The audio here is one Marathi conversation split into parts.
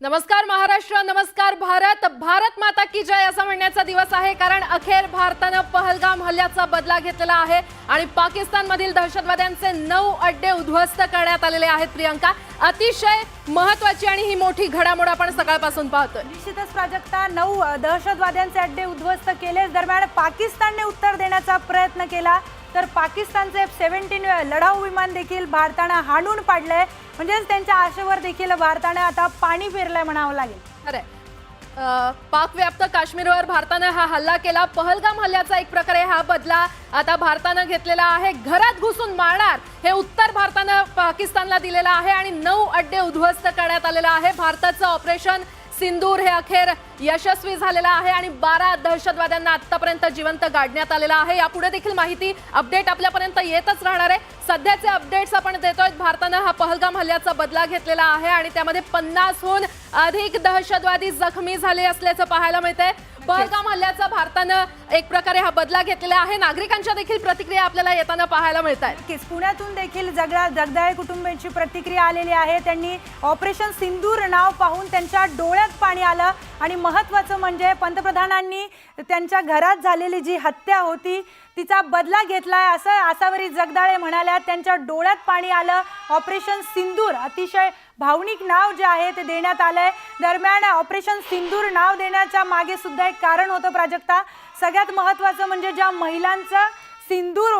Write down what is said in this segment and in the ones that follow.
नमस्कार महाराष्ट्र नमस्कार भारत. भारत माता की जय असं म्हणण्याचा दिवस आहे कारण अखेर भारतानं पहलगाम हल्ल्याचा बदला घेतलेला आहे आणि पाकिस्तानमधील दहशतवाद्यांचे नऊ अड्डे उद्ध्वस्त करण्यात आलेले आहेत प्रियंका. अतिशय महत्वाची आणि ही मोठी घडामोड आपण सकाळपासून पाहतोय. निश्चितच प्राजक्ता नऊ दहशतवाद्यांचे अड्डे उद्ध्वस्त केले दरम्यान पाकिस्तानने उत्तर देण्याचा प्रयत्न केला. तर पाकिस्तानचे एफ सेव्हन्टीन लढाऊ विमान देखील भारतानं हाणून पाडलंय. म्हणजेच त्यांच्या आशेवर देखील भारतानं आता पाणी फिरलंय म्हणावं लागेल. अरे पाकव्याप्त काश्मीरवर भारतानं हा हल्ला केला. पहलगाम हल्ल्याचा एक प्रकारे हा बदला आता भारतानं घेतलेला आहे. घरात घुसून मारणार हे उत्तर भारतानं पाकिस्तानला दिलेलं आहे आणि नऊ अड्डे उद्ध्वस्त करण्यात आलेलं आहे. भारताचं ऑपरेशन सिंदूर हे अखेर यशस्वी झालेलं आहे आणि बारा दहशतवाद्यांना आतापर्यंत जिवंत गाडण्यात आलेलं आहे. यापुढे देखील माहिती अपडेट आपल्यापर्यंत येतच राहणार आहे. सध्याचे अपडेट्स आपण देतोय भारतानं हा पहलगाम हल्ल्याचा बदला घेतलेला आहे आणि त्यामध्ये पन्नासहून अधिक दहशतवादी जखमी झाले असल्याचं पाहायला मिळतंय. पहलगाम हल्ल्याचा भारतानं एक प्रकारे हा बदला घेतलेला आहे. नागरिकांच्या देखील प्रतिक्रिया आपल्याला येताना पाहायला मिळत आहेत नक्कीच पुण्यातून देखील जगडा जगदाळे कुटुंबियांची प्रतिक्रिया आलेली आहे. त्यांनी ऑपरेशन सिंदूर नाव पाहून त्यांच्या डोळ्यात पाणी आलं. आणि महत्त्वाचं म्हणजे पंतप्रधानांनी त्यांच्या घरात झालेली जी हत्या होती तिचा बदला घेतलाय असं आसावरी जगदाळे म्हणाल्या. त्यांच्या डोळ्यात पाणी आलं. ऑपरेशन सिंदूर अतिशय भावनिक नाव जे आहे ते देण्यात आलंय. दरम्यान ऑपरेशन सिंदूर नाव देण्याच्या मागे सुद्धा एक कारण होतं प्राजक्ता. सगळ्यात महत्त्वाचं म्हणजे ज्या महिलांचं सिंदूर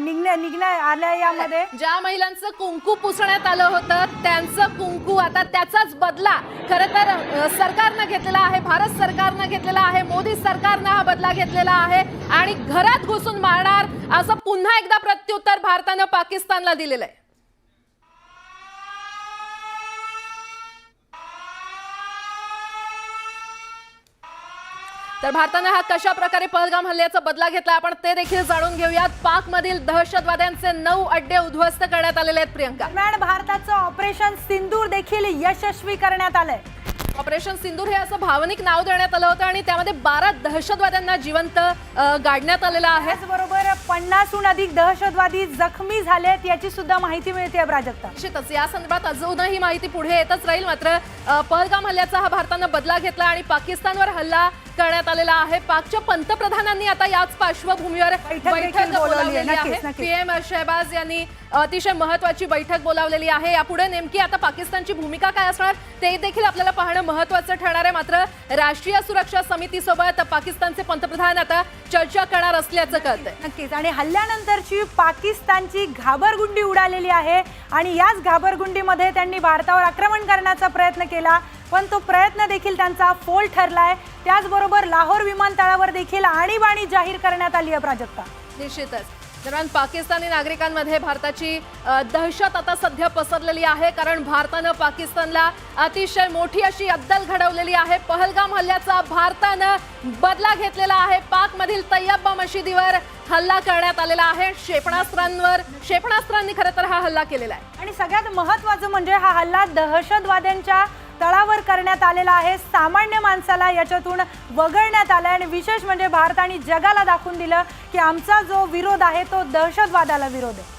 निघण्या निघण्या आल्या यामध्ये. ज्या महिलांचं कुंकू पुसण्यात आलं होतं त्यांचं कुंकू आता त्याचाच बदला खरं तर सरकारनं घेतलेला आहे भारत सरकारनं घेतलेला आहे मोदी सरकारनं हा बदला घेतलेला आहे आणि घरात घुसून मारणार असं पुन्हा एकदा प्रत्युत्तर भारतानं पाकिस्तानला दिलेलं आहे. तर भारतानं हा कशा प्रकारे पहलगाम हल्ल्याचा बदला घेतला आपण ते देखील जाणून घेऊयात. पाकमधील दहशतवाद्यांचे नऊ अड्डे उद्ध्वस्त करण्यात आलेले आहेत प्रियंका. दरम्यान भारताचं ऑपरेशन सिंदूर देखील यशस्वी करण्यात आलंय. ऑपरेशन सिंदूर हे असं भावनिक नाव देण्यात आलं होतं आणि त्यामध्ये बारा दहशतवाद्यांना जिवंत गाडण्यात आलेलं आहे. त्याचबरोबर पन्नासहून अधिक दहशतवादी जखमी झालेत याची सुद्धा माहिती मिळते प्राजक्ता निश्चितच या संदर्भात अजूनही माहिती पुढे येतच राहील मात्र पहलगाम हल्ल्याचा हा भारतानं बदला घेतला आणि पाकिस्तानवर हल्ला करण्यात आलेला आहे पाकच्या पंतप्रधानांनी आता याच पार्श्वभूमीवर बैठक. बोलावलेली आहे. पीएम शहबाज यांनी अतिशय महत्वाची बैठक बोलावलेली आहे. यापुढे नेमकी आता पाकिस्तानची भूमिका काय असणार ते देखील आपल्याला पाहणं महत्वाचं ठरणार आहे. मात्र राष्ट्रीय सुरक्षा समितीसोबत पाकिस्तानचे पंतप्रधान आता चर्चा करणार असल्याचं कळतंय. नक्कीच. आणि हल्ल्यानंतरची पाकिस्तानची घाबरगुंडी उडालेली आहे आणि याच घाबरगुंडीमध्ये त्यांनी भारतावर आक्रमण करण्याचा प्रयत्न केला पण तो प्रयत्न देखील त्यांचा फोल ठरलाय. त्याचबरोबर लाहोर विमानतळावर देखील आणीबाणी जाहीर करण्यात आली आहे प्राजक्ता. निश्चितच. दरम्यान पाकिस्तानी नागरिकांमध्ये भारताची दहशत आता सध्या पसरलेली आहे कारण भारतानं पाकिस्तानला अतिशय मोठी अशी अद्दल घडवलेली आहे. पहलगाम हल्ल्याचा भारतानं बदला घेतलेला आहे. पाकमधील तय्यब्बा मशिदीवर हल्ला करण्यात आलेला आहे. क्षेपणास्त्रांवर क्षेपणास्त्रांनी खरं तर हा हल्ला केलेला आहे. आणि सगळ्यात महत्वाचं म्हणजे हा हल्ला दहशतवाद्यांच्या तळावर करण्यात आलेला आहे. सामान्य माणसाला याच्यातून वगळण्यात आलाय आणि विशेष म्हणजे भारताने जगाला दाखवून दिलं की आमचा जो विरोध आहे तो दहशतवादाला विरोध आहे.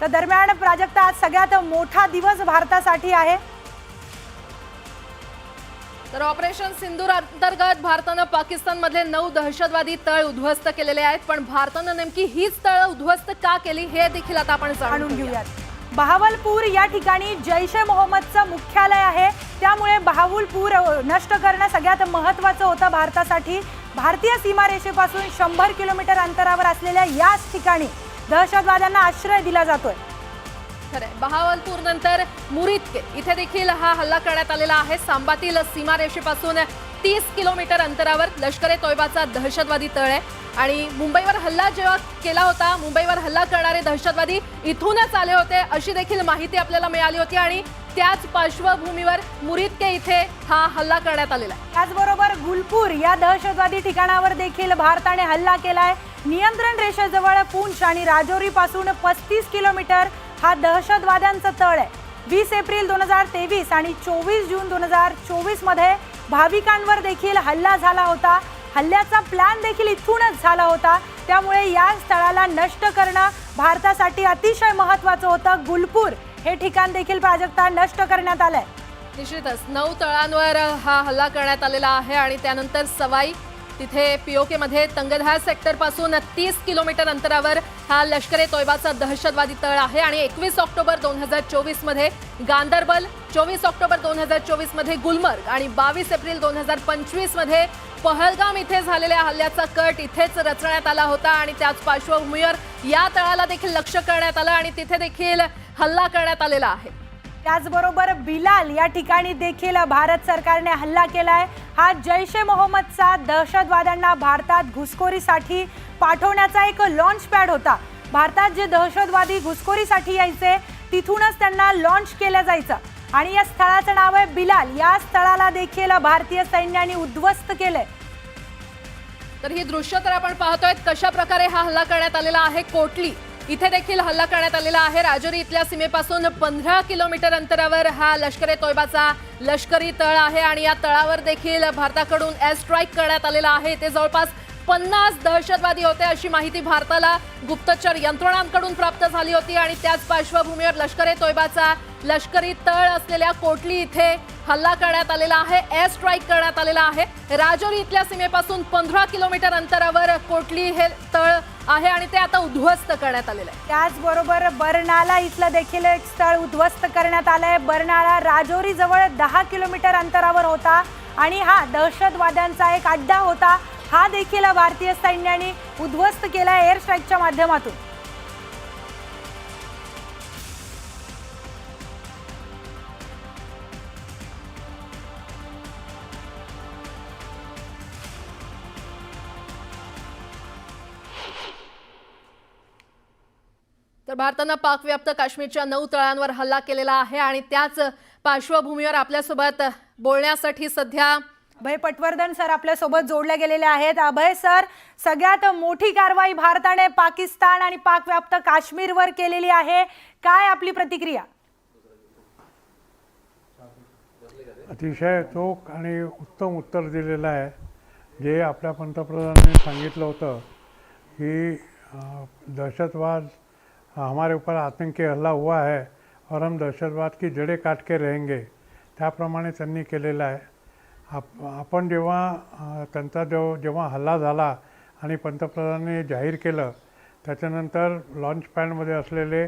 तर दरम्यान प्राजक्ता आज सगळ्यात मोठा दिवस भारतासाठी आहे. तर ऑपरेशन सिंदूर अंतर्गत भारतानं पाकिस्तानमधले नऊ दहशतवादी तळ उद्ध्वस्त केलेले आहेत पण भारतानं नेमकी हीच तळ उद्ध्वस्त का केली हे देखील आता आपण जाणून जाणून घेऊया घेऊयात. बहावलपूर या ठिकाणी जैश ए मोहम्मदचं मुख्यालय आहे. त्यामुळे बहावलपूर नष्ट करणं सगळ्यात महत्त्वाचं होतं भारतासाठी. भारतीय सीमारेषेपासून शंभर किलोमीटर अंतरावर असलेल्या याच ठिकाणी दहशतवाद्यांना आश्रय दिला जातोय. खरंय बहावलपूर नंतर मुरितके इथे देखील हा हल्ला करण्यात आलेला आहे. सांबातील सीमारेषेपासून तीस किलोमीटर अंतरावर लष्कर ए तोयबाचा दहशतवादी तळ आहे. आणि मुंबईवर हल्ला जेव्हा केला होता मुंबईवर हल्ला करणारे दहशतवादी इथूनच आले होते अशी देखील माहिती आपल्याला मिळाली होती आणि त्याच पार्श्वभूमीवर मुरितके इथे हा हल्ला करण्यात आलेला आहे. त्याचबरोबर गुलपूर या दहशतवादी ठिकाणावर देखील भारताने हल्ला केलाय. नियंत्रण रेषेजवळ पूंछ आणि राजौरी पासून पस्तीस किलोमीटर हा दहशतवाद्यांचा तळ आहे. वीस एप्रिल दोन हजार तेवीस आणि चोवीस जून दोन हजार चोवीसमध्ये भाविकांवर देखील हल्ला झाला होता. हल्ल्याचा प्लॅन देखील इथूनच झाला होता. त्यामुळे या स्थळाला नष्ट करणं भारतासाठी अतिशय महत्वाचं होतं. गुलपूर हे ठिकाण देखील प्राजक्ता नष्ट करण्यात आलंय. निश्चितच नऊ तळांवर हा हल्ला करण्यात आलेला आहे आणि त्यानंतर सवाई तिथे पीओके मध्ये तंगधार सेक्टरपासून तीस किलोमीटर अंतरावर हा लष्कर ए तोयबाचा दहशतवादी तळ आहे आणि एकवीस ऑक्टोबर दोन हजार चोवीसमध्ये गांदरबल चोवीस ऑक्टोबर दोन हजार चोवीसमध्ये गुलमर्ग आणि बावीस एप्रिल दोन हजार पंचवीसमध्ये पहलगाम इथे झालेल्या हल्ल्याचा कट इथेच रचण्यात आला होता आणि त्याच पार्श्वभूमीवर या तळाला देखील लक्ष करण्यात आलं आणि तिथे देखील हल्ला करण्यात आलेला आहे. त्याचबरोबर बिलाल या ठिकाणी देखील भारत सरकारने हल्ला केलाय हा जैश ए मोहम्मदचा दहशतवाद्यांना भारतात घुसखोरीसाठी पाठवण्याचा एक लॉन्च पॅड होता. भारतात जे दहशतवादी घुसखोरीसाठी यायचे तिथूनच त्यांना लॉन्च केलं जायचं. आणि या स्थळाचं नाव आहे बिलाल. या स्थळाला देखील भारतीय सैन्याने उद्ध्वस्त केलंय. तर ही दृश्य तर आपण पाहतोय कशा प्रकारे हा हल्ला करण्यात आलेला आहे. कोटली इथे देखील हल्ला करण्यात आलेला आहे. राजौरी इथल्या सीमेपासून पंधरा किलोमीटर अंतरावर हा लष्करे तोयबाचा लष्करी तळ आहे आणि या तळावर देखील भारताकडून एअर स्ट्राईक करण्यात आलेला आहे. ते जवळपास पन्नास दहशतवादी होते अशी माहिती भारताला गुप्तचर यंत्रणांकडून प्राप्त झाली होती आणि त्याच पार्श्वभूमीवर लष्कर ए तोयबाचा लष्करी तळ असलेल्या कोटली इथे हल्ला करण्यात आलेला आहे एअर स्ट्राईक करण्यात आलेला आहे. राजौरी इथल्या सीमेपासून पंधरा किलोमीटर अंतरावर कोटली हे तळ आहे आणि ते आता उद्ध्वस्त करण्यात आलेलं आहे. त्याचबरोबर बर्नाला इथलं देखील एक स्थळ उद्ध्वस्त करण्यात आलंय. बर्नाला राजौरी जवळ दहा किलोमीटर अंतरावर होता आणि हा दहशतवाद्यांचा एक अड्डा होता. हा देखील भारतीय सैन्याने उद्ध्वस्त केला एअर स्ट्राईकच्या माध्यमातून. तर भारतानं पाकव्याप्त काश्मीरच्या नऊ तळांवर हल्ला केलेला आहे आणि त्याच पार्श्वभूमीवर आपल्यासोबत बोलण्यासाठी सध्या अभय पटवर्धन सर आपल्यासोबत गेलेले आहेत. अभय सर सगळ्यात मोठी कारवाई भारताने पाकिस्तान आणि पाकव्याप्त काश्मीरवर केलेली आहे. काय आपली प्रतिक्रिया? अतिशय चोख आणि उत्तम उत्तर दिलेलं आहे. जे आपल्या पंतप्रधानांनी सांगितलं होतं की दहशतवाद हमारे ऊपर आतंकी हल्ला हुआ है और हम दहशतवाद की जड़े काट के रहेंगे. त्याप्रमाणे त्यांनी केलेलं आहे. आप आपण जेव्हा त्यांचा जो जेव्हा हल्ला झाला आणि पंतप्रधानांनी जाहीर केलं त्याच्यानंतर लॉन्च पॅडमध्ये असलेले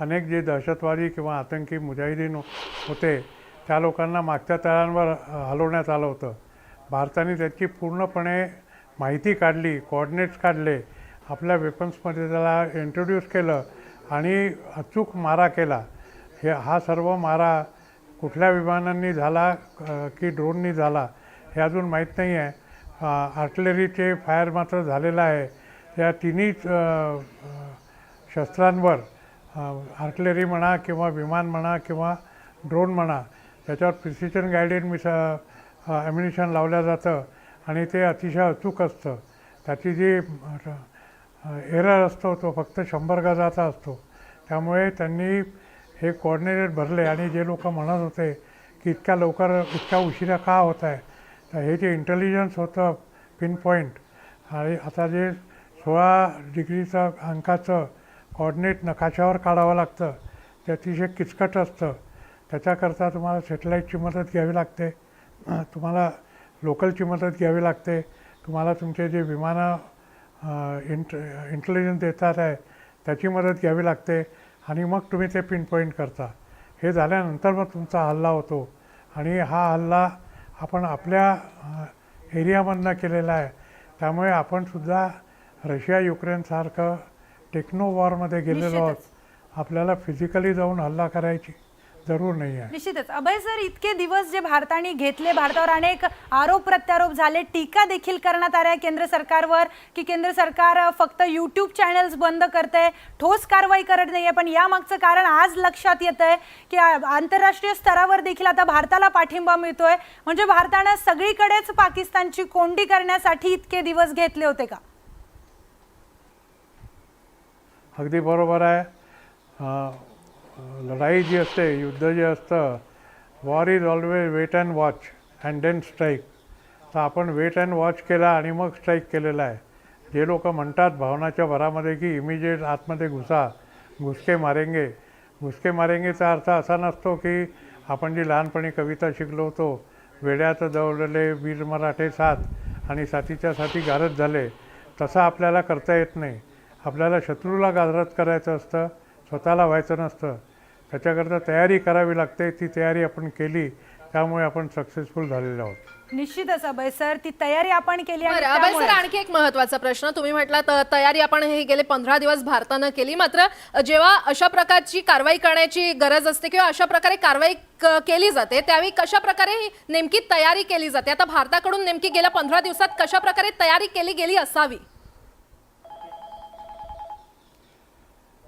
अनेक जे दहशतवादी किंवा आतंकी मुजाहिदीन हो-, होते त्या लोकांना मागच्या तळांवर हलवण्यात आलं होतं. भारताने त्याची पूर्णपणे माहिती काढली कोऑर्डिनेट्स काढले आपल्या वेपन्समध्ये त्याला इंट्रोड्यूस केलं आणि अचूक मारा केला. हे हा सर्व मारा कुठल्या विमानांनी झाला की ड्रोननी झाला हे अजून माहीत नाही आहे आर्टलरीचे फायर मात्र झालेलं आहे. या तिन्ही शस्त्रांवर आर्टलरी म्हणा किंवा विमान म्हणा किंवा ड्रोन म्हणा त्याच्यावर प्रिसिजन गायडेड मिस ॲम्युनिशन लावलं जातं आणि ते अतिशय अचूक असतं. त्याची जी एरर असतो तो फक्त शंभर गजाचा असतो. त्यामुळे त्यांनी हे कोऑर्डिनेटेड भरले आणि जे लोक म्हणत होते की इतक्या लवकर इतक्या उशिरा का होत आहे तर हे जे इंटेलिजन्स होतं पिन पॉईंट आणि आता जे सोळा डिग्रीचं अंकाचं कॉर्डिनेट नकाशावर काढावं लागतं ते अतिशय किचकट असतं. त्याच्याकरता तुम्हाला सॅटेलाईटची मदत घ्यावी लागते. तुम्हाला लोकलची मदत घ्यावी लागते. तुम्हाला तुमचे जे विमानं इंट इंटेलिजन्स देतात आहे त्याची मदत घ्यावी लागते. आणि मग तुम्ही ते पिन पॉईंट करता. हे झाल्यानंतर मग तुमचा हल्ला होतो. आणि हा हल्ला आपण आपल्या एरियामधनं केलेला आहे. त्यामुळे आपण सुद्धा रशिया युक्रेनसारखं टेक्नो वॉरमध्ये गेलेलो आहोत. आपल्याला फिजिकली जाऊन हल्ला करायची जरूर नाही आहे. निश्चितच. अभय सर इतके दिवस जे भारताने घेतले भारतावर अनेक आरोप प्रत्यारोप झाले टीका देखील करण्यात आल्या केंद्र सरकारवर की केंद्र सरकार फक्त युट्यूब चॅनल्स बंद करते ठोस कारवाई करत नाहीये. पण यामागचं कारण आज लक्षात येत आहे की आंतरराष्ट्रीय स्तरावर देखील आता भारताला पाठिंबा मिळतोय. म्हणजे भारतानं सगळीकडेच पाकिस्तानची कोंडी करण्यासाठी इतके दिवस घेतले होते का? अगदी बरोबर आहे. लढाई जी असते युद्ध जे असतं war is always wait and watch and then strike तर आपण वेट अँड वॉच केला आणि मग स्ट्राईक केलेला आहे. जे लोक म्हणतात भावनाच्या भरामध्ये की इमिजिएट आतमध्ये घुसा घुसके मारेंगे. घुसके मारेंगेचा अर्थ असा नसतो की आपण जी लहानपणी कविता शिकलो होतो वेड्यात दौडले वीर मराठे साथ आणि साथीच्या साथी गारद झाले तसं आपल्याला करता येत नाही. आपल्याला शत्रूला गारद करायचं असतं स्वतःला व्हायचं नसतं. त्याच्याकरता तयारी करावी लागते. ती तयारी आपण केली त्यामुळे आपण सक्सेसफुल झालेलो आहोत. निश्चितच अभय सर. ती तयारी आपण केली आणि बरं अभय सर आणखी एक महत्त्वाचा प्रश्न. तुम्ही म्हटला तयारी आपण हे गेले पंधरा दिवस भारतानं केली. मात्र जेव्हा अशा प्रकारची कारवाई करण्याची गरज असते किंवा अशा प्रकारे कारवाई क- केली जाते त्यावेळी कशा प्रकारे ही नेमकी तयारी केली जाते? आता भारताकडून नेमकी गेल्या पंधरा दिवसात कशा प्रकारे तयारी केली गेली असावी?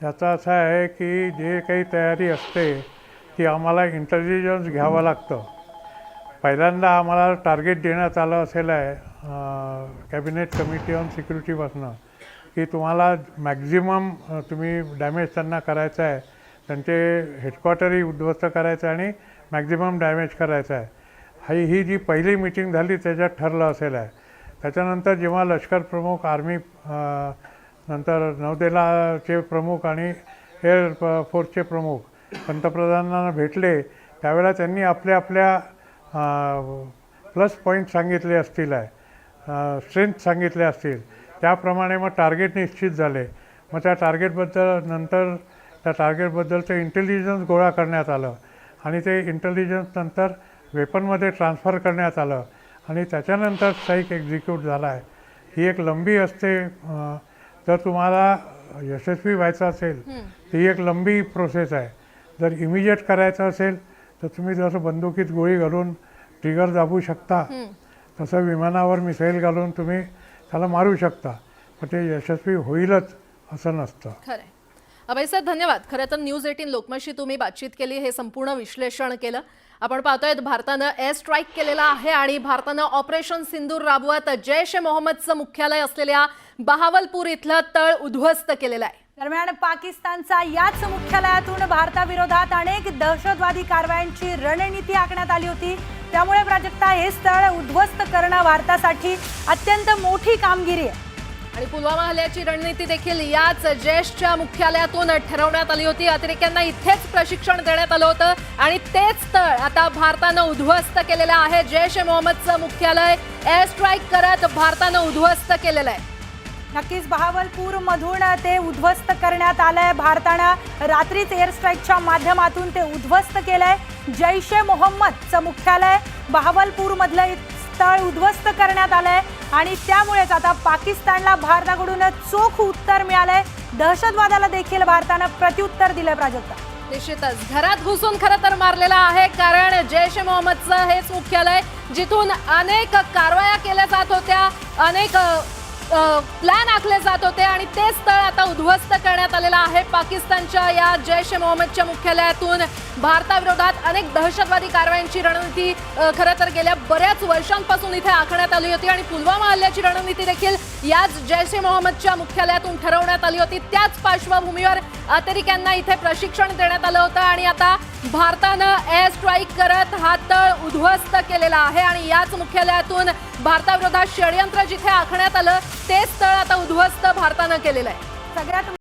याचा असं आहे की जे काही तयारी असते ती आम्हाला इंटेलिजन्स घ्यावं लागतं. पहिल्यांदा आम्हाला टार्गेट देण्यात आलं असेल आहे कॅबिनेट कमिटी ऑन सिक्युरिटीपासनं की तुम्हाला मॅक्झिमम तुम्ही डॅमेज त्यांना करायचं आहे. त्यांचे हेडक्वार्टरही उद्ध्वस्त करायचं आहे आणि मॅक्झिमम डॅमेज करायचं आहे. ही ही जी पहिली मिटिंग झाली त्याच्यात ठरलं असेल आहे. त्याच्यानंतर जेव्हा लष्कर प्रमुख आर्मी नंतर नौदलाचे प्रमुख आणि एअर प- फोर्सचे प्रमुख पंतप्रधानांना भेटले. त्यावेळेला त्यांनी आपल्या आपल्या प्लस पॉईंट सांगितले असतील आहे स्ट्रेंथ सांगितले असतील. त्याप्रमाणे मग टार्गेट निश्चित झाले. मग त्या टार्गेटबद्दल नंतर त्या टार्गेटबद्दलचं इंटेलिजन्स गोळा करण्यात आलं. आणि ते इंटेलिजन्स नंतर वेपनमध्ये ट्रान्सफर करण्यात आलं. आणि त्याच्यानंतर स्ट्राईक एक्झिक्यूट झाला आहे ही एक लंबी असते जर तुम्हाला यशस्वी व्हायचं असेल ती एक लंबी प्रोसेस आहे. जर इमिजिएट करायचं असेल तर तुम्ही जसं बंदुकीत गोळी घालून ट्रिगर दाबू शकता तसं विमानावर मिसाईल घालून तुम्ही त्याला मारू शकता. पण ते यशस्वी होईलच असं नसतं. अभय सर धन्यवाद. खरं तर न्यूज एटीन लोकमतशी तुम्ही बातचीत केली हे संपूर्ण विश्लेषण केलं. आपण पाहतोय भारतानं एअर स्ट्राईक केलेला आहे आणि भारतानं ऑपरेशन सिंदूर राबवत जैश ए मोहम्मदचं मुख्यालय असलेल्या बहावलपूर इथलं तळ उद्ध्वस्त केलेलं आहे. दरम्यान पाकिस्तानचा याच मुख्यालयातून भारताविरोधात अनेक दहशतवादी कारवायांची रणनीती आखण्यात आली होती. त्यामुळे प्राजक्ता हे स्थळ उद्ध्वस्त करणं भारतासाठी अत्यंत मोठी कामगिरी आहे. आणि पुलवामा हल्ल्याची रणनीती देखील याच जैशच्या मुख्यालयातून ठरवण्यात आली होती. अतिरेक्यांना इथेच प्रशिक्षण देण्यात आलं होतं आणि तेच तळ आता भारतानं उद्ध्वस्त केलेलं आहे. जैश ए मोहम्मदचं मुख्यालय एअर स्ट्राईक करत भारतानं उद्ध्वस्त केलेलं आहे. नक्कीच बहावलपूर मधून ते उद्ध्वस्त करण्यात आलंय. भारतानं रात्रीच एअर स्ट्राईकच्या माध्यमातून ते उद्ध्वस्त केलंय. जैश ए मोहम्मदचं मुख्यालय बहावलपूर तळ उद्ध्वस्त करण्यात आलंय आणि त्यामुळेच आता पाकिस्तानला भारताकडून चोख उत्तर मिळालंय. दहशतवादाला देखील भारतानं प्रत्युत्तर दिलंय प्राजक्ता. निश्चितच. घरात घुसून खरं तर मारलेला आहे कारण जैश ए मोहम्मदचं हेच मुख्यालय जिथून अनेक कारवाया केल्या जात होत्या अनेक प्लॅन आखले जात होते आणि ते स्थळ आता उद्ध्वस्त करण्यात आलेलं आहे. पाकिस्तानच्या या जैश ए मोहम्मदच्या मुख्यालयातून भारताविरोधात अनेक दहशतवादी कारवायांची रणनीती खरं तर गेल्या बऱ्याच वर्षांपासून इथे आखण्यात आली होती आणि पुलवामा हल्ल्याची रणनीती देखील याच जैश ए मोहम्मदच्या मुख्यालयातून ठरवण्यात आली होती. त्याच पार्श्वभूमीवर अतिरेक्यांना इथे प्रशिक्षण देण्यात आलं होतं आणि आता भारतानं एअर स्ट्राईक करत हा तळ उद्ध्वस्त केलेला आहे आणि याच मुख्यालयातून भारताविरोधात षडयंत्र जिथे आखण्यात आलं तेच स्थळ आता उद्ध्वस्त भारतानं केलेलं आहे. सगळ्यात